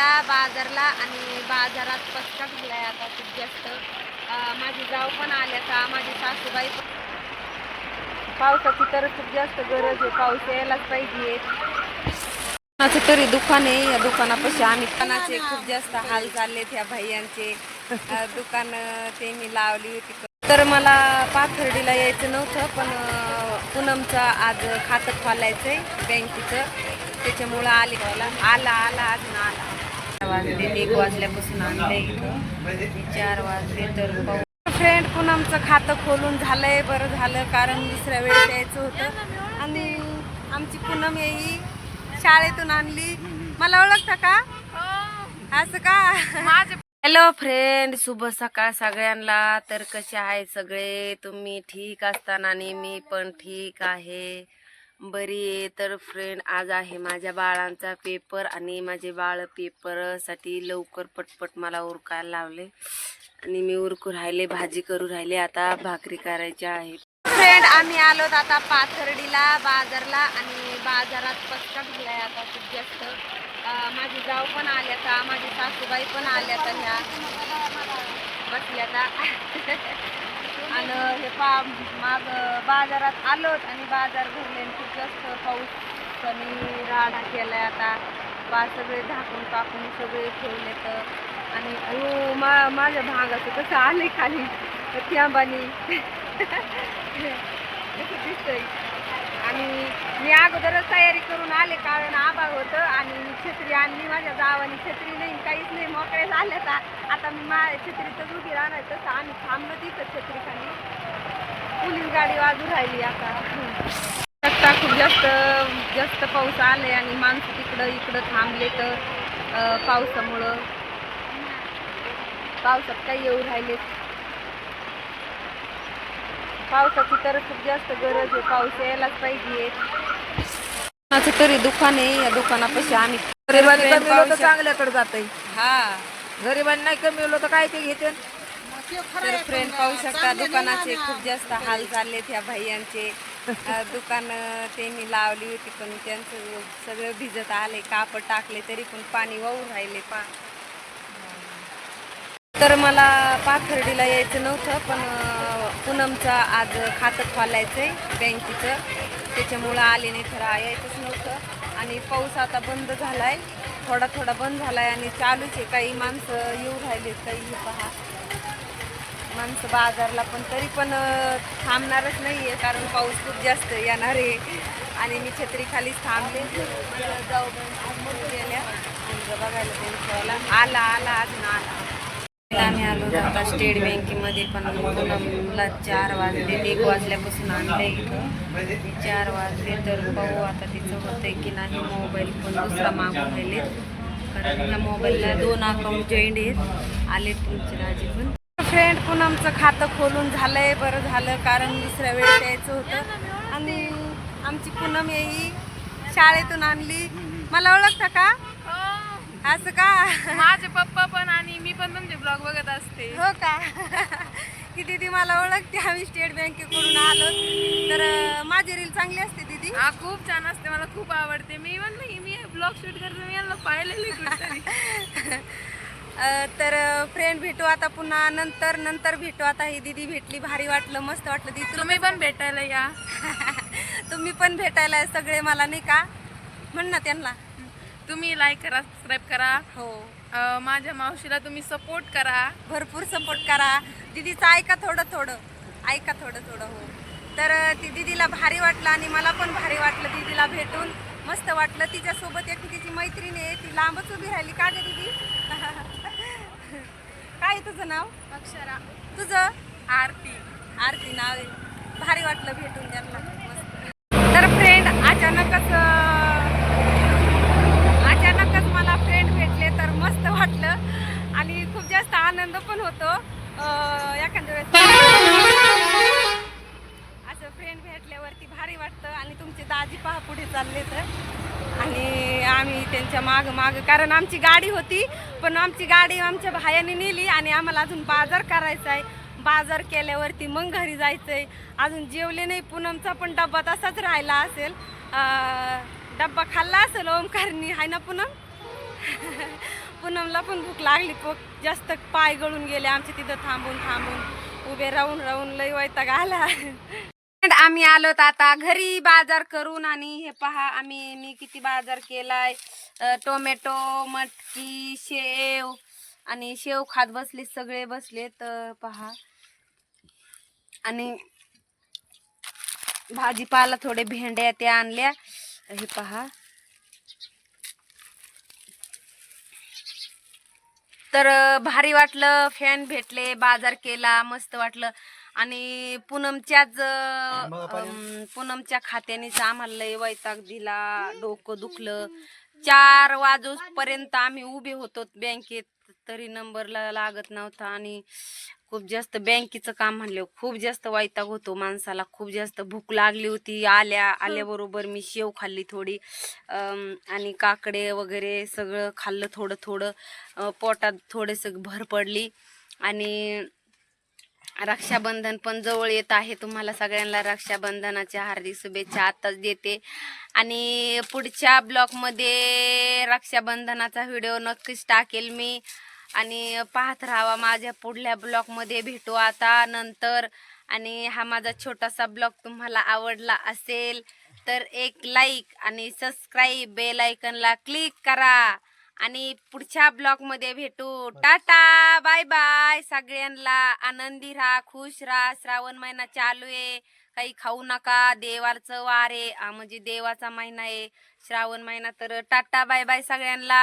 पाथर्डीला बाजारला आणि बाजारात पचका आहे आता खूप जास्त. माझी जाव पण आल्या का माझी सासूबाई पण पावसाची तर खूप जास्त गरज आहे पाऊस यायलाच पाहिजे. कोणाचं तरी दुकान आहे या दुकानापाशी आम्ही कोणाचे खूप जास्त हाल चालले त्या भैयांचे दुकान ते मी लावली होती. तर मला पाथर्डीला यायचं नव्हतं पण पूनमचं आज खातं खोलायचंय बँकेचं. त्याच्यामुळं आले मला आला आला अजून आला. वाजले एक वाजल्यापासून आणले इथं. चार वाजले तर फ्रेंड पूनमचं खातं खोलून झालंय बरं झालं कारण दुसऱ्या वेळेस यायचं होतं. आणि आमची पूनम ही शाळेतून आणली. मला ओळखता का? असं का? हॅलो फ्रेंड शुभ सकाळ सगळ्यांना. तर कसे आहे सगळे? तुम्ही ठीक असताना आणि मी पण ठीक आहे. बरी आहे. तर फ्रेंड आज आहे माझ्या बाळांचा पेपर आणि माझे बाळ पेपरसाठी लवकर पटपट मला उरकायला लावले. आणि मी उरकू राहिले भाजी करू राहिले. आता भाकरी करायची आहे. फ्रेंड आम्ही आलो आता पाथर्डीला बाजारला. आणि बाजारात पचका झालाय आता खूप जास्त. माझी जाऊ पण आल्या माझी सासूबाई पण आल्या ह्या. बसली आता आणि हे पा माग बाजारात आलोत आणि बाजार भरले आणि खूप जास्त पाऊस कमी राडा केलाय आता. बा सगळे झाकून टाकून सगळे ठेवले तर आणि अयो मा माझ्या भागाचं कसं आले खाली. त्याबानी कसं दिसतंय. आणि मी अगोदरच तयारी करून आले कारण आभाळ होतं आणि छत्री आणली माझ्या गावाने छत्री नाही काहीच नाही मोकळे झाले आता. आता मी मा छत्रीतच उभी राहणार तसं आम्ही थांबलो तिथं छत्री खाली पोलीस गाडी वाजू राहिली आता. आता खूप जास्त जास्त पाऊस आले आणि माणसं तिकडं इकडं थांबले तर पावसामुळं. पावसात काही येऊ राहिले. पावसाची तर खूप जास्त गरज आहे. पाऊस यायलाच पाहिजे. तरी दुकान आहे या दुकानापाशी आम्ही गरिबांनी कमी तर चांगल्याकडे जाते हा. गरिबांनी नाही कमी तर काय ते घेते? तर फ्रेंड पाहू शकता दुकानाचे खूप जास्त हाल चालले त्या भैयांचे अं, दुकान त्यांनी लावली होती पण त्यांचं सगळं भिजत आले कापड टाकले तरी पण पाणी वाहू राहिले. पा तर मला पाथर्डीला यायचं नव्हतं पण पूनमचं आज खातं खोलायचंय बँकेचं. त्याच्यामुळं आले नाही खरं यायचंच नव्हतं. आणि पाऊस आता बंद झालाय. थोडा थोडा बंद झालाय आणि चालूच आहे. काही माणसं येऊ राहिले काही हे पहा. माणसं बाजारला पण तरी पण थांबणारच नाही आहे कारण पाऊस खूप जास्त येणार आहे. आणि मी छत्री खालीच थांबले. मला जाऊ गेल्या. बघायला आला आला अजून आला. आम्ही आलो होतो आता स्टेट बँकेमध्ये पण पूनमला चार वाजले एक वाजल्यापासून आणले इथं. चार वाजले तर पाहू आता तिचं होतंय की नाही. मोबाईल पण दुसरा मागून राहिले कारण ह्या मोबाईलला दोन अकाउंट जॉईंट आहेत. आले तुमचे राजे पण. फ्रेंड पूनमचं खातं खोलून झालंय. बरं झालं कारण दुसऱ्या वेळेस यायचं होतं. आणि आमची पूनम ही शाळेतून आणली. मला ओळखता का? असं का? माझे पण मी पण तुमचे ब्लॉग बघत असते. हो का? की दीदी मला ओळखते. आम्ही स्टेट बँकेकडून आलो. तर माझी रील चांगली असते दीदी? हा खूप छान असते. मला खूप आवडते. मी पण नाही मी ब्लॉग शूट करते. मी यांना पाहिलेलं तर फ्रेंड भेटू आता पुन्हा. नंतर नंतर भेटू आता. ही दीदी भेटली. भारी वाटलं. मस्त वाटलं. दीदी तुम्ही पण भेटायला या. तुम्ही पण भेटायला सगळे मला नाही का? म्हण ना त्यांना. तुम्ही लाईक करा सबस्क्राईब करा. हो. माझ्या मावशीला तुम्ही सपोर्ट करा. भरपूर सपोर्ट करा. दीदीचं ऐका थोडं थोडं. ऐका थोडं थोडं हो. तर ती दीदीला भारी वाटलं आणि मला पण भारी वाटलं दीदीला भेटून. मस्त वाटलं. तिच्यासोबत एक तिची मैत्रीण आहे. ती लांबच उभी राहिली. का ग दीदी? काय तुझं नाव? अक्षरा. तुझं? आरती. आरती नाव आहे. भारी वाटलं भेटून त्यांना. तर फ्रेंड अचानकच अं, अचानकच मला फ्रेंड भेटले तर मस्त वाटलं आणि खूप जास्त आनंद पण होतो अं, एखाद्या वेळेस असं फ्रेंड भारी वाटतं आणि तुमचे दाजी पहा पुढे चालले तर आणि आम्ही त्यांच्या माग माग कारण आमची गाडी होती पण आमची गाडी आमच्या भायाने नेली आणि आम्हाला अजून बाजार करायचा आहे. बाजार केल्यावरती मग घरी जायचं आहे अजून जेवले नाही पूनमचा पण डब्बा तसाच राहिला असेल. डब्बा खाल्ला असेल ओमकारनी आहे ना पूनम? पूनमला पण भूक लागली पोक जास्त पाय गळून गेले आमचे तिथं थांबून थांबून. उभे राहून राहून लई वैताग आला. आम्ही आलोत आता घरी बाजार करून आणि हे पहा आम्ही मी किती बाजार केलाय. टोमॅटो मटकी शेव आणि शेव खात बसले सगळे बसले. तर पहा. आणि भाजीपाला थोडे भेंड्या त्या आणल्या. हे पहा. तर भारी वाटलं. फॅन भेटले बाजार केला मस्त वाटलं. आणि पूनमच्याच अ, पूनमच्या खात्यानेच आम्हाला लय वैताग दिला डोकं दुखलं. चार वाजोपर्यंत आम्ही उभे होतो बँकेत तरी नंबरला लागत नव्हता आणि खूप जास्त बँकेचं काम म्हणलं खूप जास्त वैताग होतो माणसाला खूप जास्त भूक लागली होती. आल्या आल्याबरोबर मी शेव खाल्ली थोडी अम, आणि काकडे वगैरे सगळं खाल्लं थोडं थोडं अ, पोटात थोडंसं भर पडली. आणि रक्षाबंधन पण जवळ येत आहे. तुम्हाला सगळ्यांना रक्षाबंधनाच्या हार्दिक शुभेच्छा आताच देते. आणि पुढच्या ब्लॉगमध्ये रक्षाबंधनाचा व्हिडिओ नक्कीच टाकेल मी. आणि पाहत राहावा माझ्या पुढल्या ब्लॉगमध्ये भेटू आता नंतर. आणि हा माझा छोटासा ब्लॉग तुम्हाला आवडला असेल तर एक लाईक आणि सबस्क्राईब बेल आयकनला क्लिक करा. आणि पुढच्या ब्लॉगमध्ये भेटू. Tata bye bye. सगळ्यांना आनंदी राहा खुश राहा. श्रावण महिना चालू आहे. काही खाऊ नका. देवाचं वार आहे. म्हणजे देवाचा महिना आहे. श्रावण महिना तर टाटा बाय बाय सगळ्यांना.